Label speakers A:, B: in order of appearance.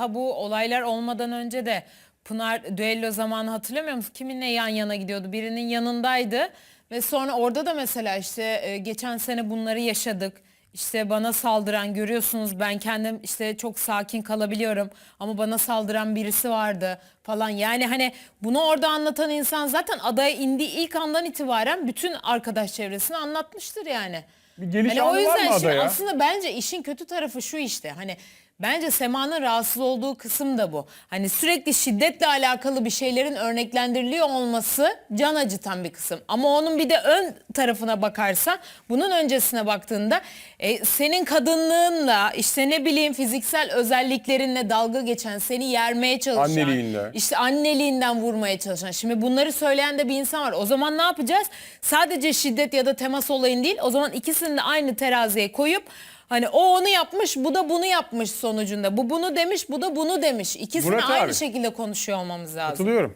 A: daha bu olaylar olmadan önce de Pınar düello zamanı hatırlamıyor musun? Kiminle yan yana gidiyordu? Birinin yanındaydı ve sonra orada da mesela işte e, geçen sene bunları yaşadık. İşte bana saldıran görüyorsunuz ben kendim işte çok sakin kalabiliyorum ama bana saldıran birisi vardı falan. Yani hani bunu orada anlatan insan zaten adaya indiği ilk andan itibaren bütün arkadaş çevresini anlatmıştır yani.
B: Bir geliş
A: Hani
B: anı
A: o
B: var
A: yüzden
B: mı
A: şimdi
B: adaya?
A: aslında bence işin kötü tarafı şu işte hani bence Sema'nın rahatsız olduğu kısım da bu. Hani sürekli şiddetle alakalı bir şeylerin örneklendiriliyor olması can acıtan bir kısım. Ama onun bir de ön tarafına bakarsa bunun öncesine baktığında e, senin kadınlığınla işte ne bileyim fiziksel özelliklerinle dalga geçen seni yermeye çalışan
B: Anneliğinle.
A: işte anneliğinden vurmaya çalışan. Şimdi bunları söyleyen de bir insan var. O zaman ne yapacağız? Sadece şiddet ya da temas olayın değil. O zaman ikisini de aynı teraziye koyup hani o onu yapmış, bu da bunu yapmış sonucunda. Bu bunu demiş, bu da bunu demiş. İkisini
B: Murat
A: aynı
B: abi.
A: şekilde konuşuyor olmamız lazım.
B: Katılıyorum.